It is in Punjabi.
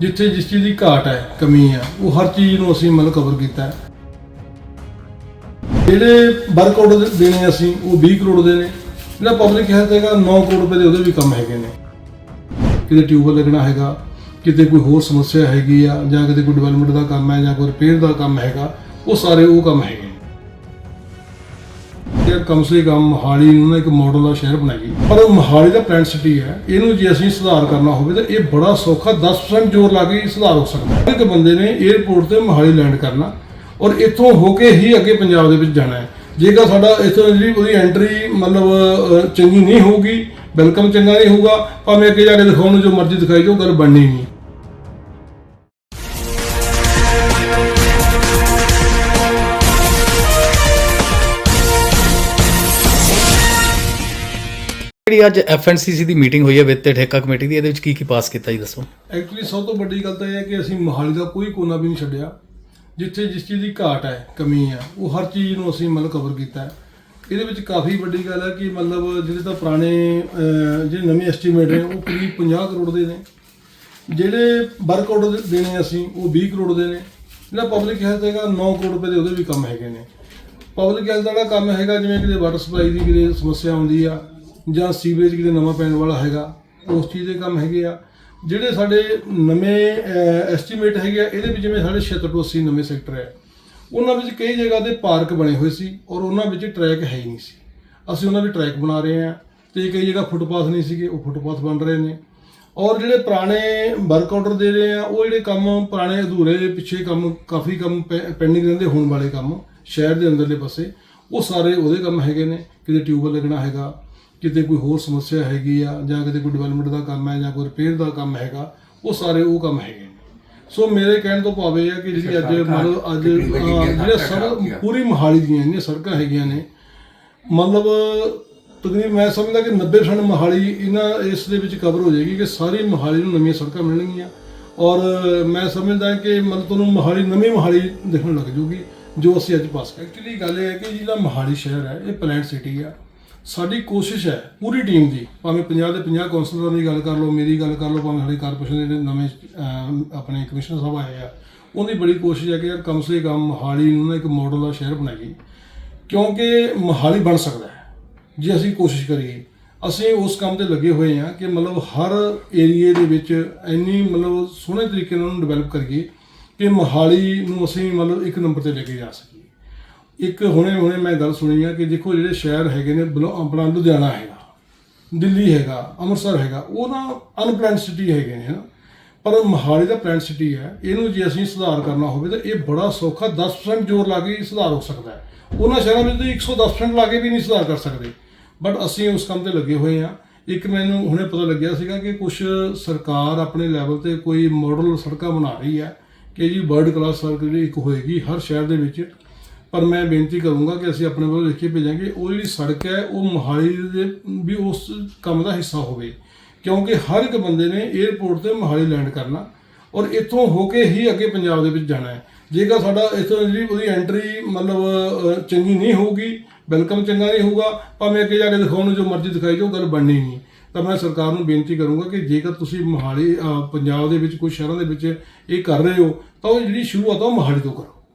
ਜਿੱਥੇ ਜਿਸ ਚੀਜ਼ ਦੀ ਘਾਟ ਹੈ, ਕਮੀ ਹੈ, ਉਹ ਹਰ ਚੀਜ਼ ਨੂੰ ਅਸੀਂ ਮਤਲਬ ਕਵਰ ਕੀਤਾ ਹੈ। ਜਿਹੜੇ ਵਰਕਆਊਟ ਦੇਣੇ ਅਸੀਂ, ਉਹ 20 ਕਰੋੜ ਦੇ ਨੇ। ਜਿਹੜਾ ਪਬਲਿਕ ਹੈਲਥ ਹੈਗਾ 9 ਕਰੋੜ ਰੁਪਏ ਦੇ ਉਹਦੇ ਵੀ ਕੰਮ ਹੈਗੇ ਨੇ। ਕਿਤੇ ਟਿਊਬਲ ਲੱਗਣਾ ਹੈਗਾ, ਕਿਤੇ ਕੋਈ ਹੋਰ ਸਮੱਸਿਆ ਹੈਗੀ ਆ, ਜਾਂ ਕਿਤੇ ਕੋਈ ਡਿਵੈਲਪਮੈਂਟ ਦਾ ਕੰਮ ਹੈ, ਜਾਂ ਕੋਈ ਰਿਪੇਅਰ ਦਾ ਕੰਮ ਹੈਗਾ, ਉਹ ਸਾਰੇ ਉਹ ਕੰਮ ਹੈਗੇ ਨੇ ਕਮ ਸੇ ਕਮ ਮੋਹਾਲੀ ਨੂੰ ਨਾ ਇੱਕ ਮਾਡਲ ਦਾ ਸ਼ਹਿਰ ਬਣਾਈ ਪਰ ਮੋਹਾਲੀ ਦਾ ਪਲਾਂਟ ਸਿਟੀ ਹੈ, ਇਹਨੂੰ ਜੇ ਅਸੀਂ ਸੁਧਾਰ ਕਰਨਾ ਹੋਵੇ ਤਾਂ ਇਹ ਬੜਾ ਸੌਖਾ 10% ਜ਼ੋਰ ਲਾ ਕੇ ਸੁਧਾਰ ਹੋ ਸਕਦਾ ਹੈ। ਇੱਕ ਬੰਦੇ ਨੇ 에ਅਰਪੋਰਟ ਤੇ ਮੋਹਾਲੀ ਲੈਂਡ ਕਰਨਾ ਔਰ ਇੱਥੋਂ ਹੋ ਕੇ ਹੀ ਅੱਗੇ ਪੰਜਾਬ ਦੇ ਵਿੱਚ ਜਾਣਾ ਹੈ। ਜੇਕਰ ਸਾਡਾ ਇੱਥੋਂ ਜਿਹੜੀ ਉਹਦੀ ਐਂਟਰੀ ਮਤਲਬ ਚੰਗੀ ਨਹੀਂ ਹੋਊਗੀ ਵੈਲਕਮ ਚੰਗਾ ਨਹੀਂ ਹੋਊਗਾ, ਭਾਵੇਂ ਅੱਗੇ ਜਾ ਕੇ ਦਿਖਾਉਣ ਨੂੰ ਜੋ ਮਰਜ਼ੀ ਦਿਖਾਈ ਜਾਓ ਗੱਲ ਬਣਨੀ ਨਹੀਂ ਜਿਹੜੀ ਅੱਜ ਐਫਐਨਸੀਸੀ ਦੀ ਮੀਟਿੰਗ ਹੋਈ ਹੈ ਵਿੱਤ ਤੇ ਠੇਕਾ ਕਮੇਟੀ ਦੀ, ਇਹਦੇ ਵਿੱਚ ਕੀ ਕੀ ਪਾਸ ਕੀਤਾ ਜੀ, ਦੱਸੋ? ਐਕਚੁਅਲੀ ਸਭ ਤੋਂ ਵੱਡੀ ਗੱਲ ਤਾਂ ਇਹ ਹੈ ਕਿ ਅਸੀਂ ਮੋਹਾਲੀ ਦਾ ਕੋਈ ਕੋਨਾ ਵੀ ਨਹੀਂ ਛੱਡਿਆ। ਜਿੱਥੇ ਜਿਸ ਚੀਜ਼ ਦੀ ਘਾਟ ਹੈ, ਕਮੀ ਹੈ, ਉਹ ਹਰ ਚੀਜ਼ ਨੂੰ ਅਸੀਂ ਮਤਲਬ ਕਵਰ ਕੀਤਾ ਹੈ। ਇਹਦੇ ਵਿੱਚ ਕਾਫੀ ਵੱਡੀ ਗੱਲ ਹੈ ਕਿ ਮਤਲਬ ਜਿਹੜੇ ਤਾਂ ਪੁਰਾਣੇ ਜਿਹੜੇ ਨਵੇਂ ਐਸਟੀਮੇਟ ਨੇ, ਉਹ ਕਰੀਬ 50 ਕਰੋੜ ਦੇ ਨੇ। ਜਿਹੜੇ ਵਰਕ ਆਰਡਰ ਦੇਣੇ ਅਸੀਂ, ਉਹ 20 ਕਰੋੜ ਦੇ ਨੇ। ਜਿਹੜਾ ਪਬਲਿਕ ਹੈਲਥ ਹੈਗਾ 9 ਕਰੋੜ ਰੁਪਏ ਦੇ ਉਹਦੇ ਵੀ ਕੰਮ ਹੈਗੇ ਨੇ। ਪਬਲਿਕ ਹੈਲਥ ਦਾ ਜਿਹੜਾ ਕੰਮ ਹੈਗਾ, ਜਿਵੇਂ ਕਿਤੇ ਵਾਟਰ ਸਪਲਾਈ ਦੀ ਕਿਤੇ ਸਮੱਸਿਆ ਆਉਂਦੀ ਆ ਜਾਂ ਸੀਵਰੇਜ ਕਿਤੇ ਨਵਾਂ ਪੈਣ ਵਾਲਾ ਹੈਗਾ, ਉਸ ਚੀਜ਼ ਦੇ ਕੰਮ ਹੈਗੇ ਆ। ਜਿਹੜੇ ਸਾਡੇ ਨਵੇਂ ਐਸਟੀਮੇਟ ਹੈਗੇ ਆ, ਇਹਦੇ ਵਿੱਚ ਜਿਵੇਂ ਸਾਡੇ 76 ਤੋਂ 80 ਨਵੇਂ ਸੈਕਟਰ ਹੈ। ਉਹਨਾਂ ਵਿੱਚ ਕਈ ਜਗ੍ਹਾ ਤੇ ਪਾਰਕ ਬਣੇ ਹੋਏ ਸੀ ਔਰ ਉਹਨਾਂ ਵਿੱਚ ਟਰੈਕ ਹੈ ਹੀ ਨਹੀਂ ਸੀ। ਅਸੀਂ ਉਹਨਾਂ ਦੇ ਟਰੈਕ ਬਣਾ ਰਹੇ ਹਾਂ ਤੇ ਕਈ ਜਗ੍ਹਾ ਫੁੱਟਪਾਥ ਨਹੀਂ ਸੀਗੇ, ਉਹ ਫੁੱਟਪਾਥ ਬਣ ਰਹੇ ਨੇ। ਔਰ ਜਿਹੜੇ ਪੁਰਾਣੇ ਵਰਕ ਆਰਡਰ ਦੇ ਰਹੇ ਆ, ਉਹ ਜਿਹੜੇ ਕੰਮ ਪੁਰਾਣੇ ਅਧੂਰੇ ਪਿੱਛੇ ਕੰਮ, ਕਾਫੀ ਕੰਮ ਪੈਂਡਿੰਗ ਰਹਿੰਦੇ ਹੋਣ ਵਾਲੇ ਕੰਮ, ਸ਼ਹਿਰ ਦੇ ਅੰਦਰਲੇ ਪਾਸੇ, ਉਹ ਸਾਰੇ ਉਹਦੇ ਕੰਮ ਹੈਗੇ ਨੇ। ਕਿਤੇ ਟਿਊਬਲ ਲੱਗਣਾ ਹੈਗਾ ਕਿਤੇ ਕੋਈ ਹੋਰ ਸਮੱਸਿਆ ਹੈਗੀ ਆ ਜਾਂ ਕਿਤੇ ਕੋਈ ਡਿਵੈਲਪਮੈਂਟ ਦਾ ਕੰਮ ਹੈ ਜਾਂ ਕੋਈ ਰਿਪੇਅਰ ਦਾ ਕੰਮ ਹੈਗਾ ਉਹ ਸਾਰੇ ਉਹ ਕੰਮ ਹੈਗੇ ਸੋ ਮੇਰੇ ਕਹਿਣ ਤੋਂ ਭਾਵ ਇਹ ਹੈ ਕਿ ਜਿਹੜੀ ਅੱਜ ਮਤਲਬ ਅੱਜ ਜਿਹੜਾ ਸੜਕ ਪੂਰੀ ਮੋਹਾਲੀ ਦੀਆਂ ਇੰਨੀਆਂ ਸੜਕਾਂ ਹੈਗੀਆਂ ਨੇ ਮਤਲਬ ਤਕਰੀਬਨ ਮੈਂ ਸਮਝਦਾ ਕਿ 90% ਮੋਹਾਲੀ ਇਹਨਾਂ ਇਸ ਦੇ ਵਿੱਚ ਕਵਰ ਹੋ ਜਾਏਗੀ ਕਿ ਸਾਰੀ ਮੋਹਾਲੀ ਨੂੰ ਨਵੀਆਂ ਸੜਕਾਂ ਮਿਲਣਗੀਆਂ। ਔਰ ਮੈਂ ਸਮਝਦਾ ਕਿ ਮਤਲਬ ਤੁਹਾਨੂੰ ਮੋਹਾਲੀ ਨਵੀਂ ਮੋਹਾਲੀ ਦਿਖਣ ਲੱਗ ਜੂਗੀ ਜੋ ਅਸੀਂ ਅੱਜ ਪਾਸ ਐਕਚੁਅਲੀ ਗੱਲ ਇਹ ਹੈ ਕਿ ਜਿਹੜਾ ਮੋਹਾਲੀ ਸ਼ਹਿਰ ਹੈ ਇਹ ਪਲਾਂਟ ਸਿਟੀ ਆ। ਸਾਡੀ ਕੋਸ਼ਿਸ਼ ਹੈ ਪੂਰੀ ਟੀਮ ਦੀ, ਭਾਵੇਂ 50 ਦੇ 50 ਕੌਂਸਲਰਾਂ ਦੀ ਗੱਲ ਕਰ ਲਓ, ਮੇਰੀ ਗੱਲ ਕਰ ਲਓ, ਭਾਵੇਂ ਸਾਡੇ ਕਾਰਪੋਰੇਸ਼ਨ ਦੇ ਜਿਹੜੇ ਨਵੇਂ ਆਪਣੇ ਕਮਿਸ਼ਨਰ ਸਾਹਿਬ ਆਏ ਆ, ਉਹਦੀ ਬੜੀ ਕੋਸ਼ਿਸ਼ ਹੈ ਕਿ ਯਾਰ ਕਮ ਸੇ ਕਮ ਮੋਹਾਲੀ ਨੂੰ ਨਾ ਇੱਕ ਮਾਡਲ ਦਾ ਸ਼ਹਿਰ ਬਣਾਈਏ, ਕਿਉਂਕਿ ਮੋਹਾਲੀ ਬਣ ਸਕਦਾ ਹੈ, ਜੇ ਅਸੀਂ ਕੋਸ਼ਿਸ਼ ਕਰੀਏ। ਅਸੀਂ ਉਸ ਕੰਮ ਤੇ ਲੱਗੇ ਹੋਏ ਹਾਂ ਕਿ ਮਤਲਬ ਹਰ ਏਰੀਏ ਦੇ ਵਿੱਚ ਇੰਨੀ ਮਤਲਬ ਸੋਹਣੇ ਤਰੀਕੇ ਨਾਲ ਉਹਨੂੰ ਡਿਵੈਲਪ ਕਰੀਏ ਕਿ ਮੋਹਾਲੀ ਨੂੰ ਅਸੀਂ ਮਤਲਬ ਇੱਕ ਨੰਬਰ ਤੇ ਲੈ ਕੇ ਜਾ ਸਕੀਏ। ਇੱਕ ਹੁਣੇ ਹੁਣੇ ਮੈਂ ਗੱਲ ਸੁਣੀ ਆ ਕਿ ਦੇਖੋ ਜਿਹੜੇ ਸ਼ਹਿਰ ਹੈਗੇ ਨੇ, ਬਲੋ- ਆਪਣਾ ਲੁਧਿਆਣਾ ਹੈਗਾ, ਦਿੱਲੀ ਹੈਗਾ, ਅੰਮ੍ਰਿਤਸਰ ਹੈਗਾ, ਉਹ ਨਾ ਅਨਪਲੈਨਡ ਸਿਟੀ ਹੈਗੇ ਨੇ ਨਾ ਪਰ ਮੋਹਾਲੀ ਦਾ ਪਲਾਂਟ ਸਿਟੀ ਹੈ, ਇਹਨੂੰ ਜੇ ਅਸੀਂ ਸੁਧਾਰ ਕਰਨਾ ਹੋਵੇ ਤਾਂ ਇਹ ਬੜਾ ਸੌਖਾ 10% ਜ਼ੋਰ ਲਾ ਕੇ ਸੁਧਾਰ ਹੋ ਸਕਦਾ ਹੈ। ਉਹਨਾਂ ਸ਼ਹਿਰਾਂ ਵਿੱਚ ਤਾਂ 110% ਲਾ ਕੇ ਵੀ ਨਹੀਂ ਸੁਧਾਰ ਕਰ ਸਕਦੇ। ਬਟ ਅਸੀਂ ਉਸ ਕੰਮ ਤੇ ਲੱਗੇ ਹੋਏ ਹਾਂ। ਇੱਕ ਮੈਨੂੰ ਹੁਣੇ ਪਤਾ ਲੱਗਿਆ ਸੀਗਾ ਕਿ ਕੁਝ ਸਰਕਾਰ ਆਪਣੇ ਲੈਵਲ ਤੇ ਕੋਈ ਮਾਡਲ ਸੜਕਾਂ ਬਣਾ ਰਹੀ ਹੈ ਕਿ ਜੀ ਵਰਲਡ ਕਲਾਸ ਸੜਕ ਜਿਹੜੀ ਇੱਕ ਹੋਏਗੀ ਹਰ ਸ਼ਹਿਰ ਦੇ ਵਿੱਚ। ਪਰ ਮੈਂ ਬੇਨਤੀ ਕਰੂੰਗਾ ਕਿ ਅਸੀਂ ਆਪਣੇ ਵੱਲੋਂ ਲਿਖ ਕੇ ਭੇਜਾਂਗੇ, ਉਹ ਜਿਹੜੀ ਸੜਕ ਹੈ, ਉਹ ਮੋਹਾਲੀ ਦੇ ਵੀ ਉਸ ਕੰਮ ਦਾ ਹਿੱਸਾ ਹੋਵੇ। ਕਿਉਂਕਿ ਹਰ ਇੱਕ ਬੰਦੇ ਨੇ 에ਅਰਪੋਰਟ ਤੇ ਮੋਹਾਲੀ ਲੈਂਡ ਕਰਨਾ ਔਰ ਇੱਥੋਂ ਹੋ ਕੇ ਹੀ ਅੱਗੇ ਪੰਜਾਬ ਦੇ ਵਿੱਚ ਜਾਣਾ ਹੈ। ਜੇਕਰ ਸਾਡਾ ਇੱਥੋਂ ਜਿਹੜੀ ਉਹਦੀ ਐਂਟਰੀ ਮਤਲਬ ਚੰਗੀ ਨਹੀਂ ਹੋਊਗੀ ਵੈਲਕਮ ਚੰਗਾ ਨਹੀਂ ਹੋਊਗਾ, ਭਾਵੇਂ ਅੱਗੇ ਜਾ ਕੇ ਦਿਖਾਉਣ ਨੂੰ ਜੋ ਮਰਜ਼ੀ ਦਿਖਾਈ ਜਾਓ ਗੱਲ ਬਣਨੀ ਨਹੀਂ। ਤਾਂ ਮੈਂ ਸਰਕਾਰ ਨੂੰ ਬੇਨਤੀ ਕਰੂੰਗਾ ਕਿ ਜੇਕਰ ਤੁਸੀਂ ਮੋਹਾਲੀ ਪੰਜਾਬ ਦੇ ਵਿੱਚ ਕੁਝ ਸ਼ਹਿਰਾਂ ਦੇ ਵਿੱਚ ਇਹ ਕਰ ਰਹੇ ਹੋ, ਤਾਂ ਉਹ ਜਿਹੜੀ ਸ਼ੁਰੂਆਤ ਆ ਉਹ ਮੋਹਾਲੀ ਤੋਂ ਕਰੋ।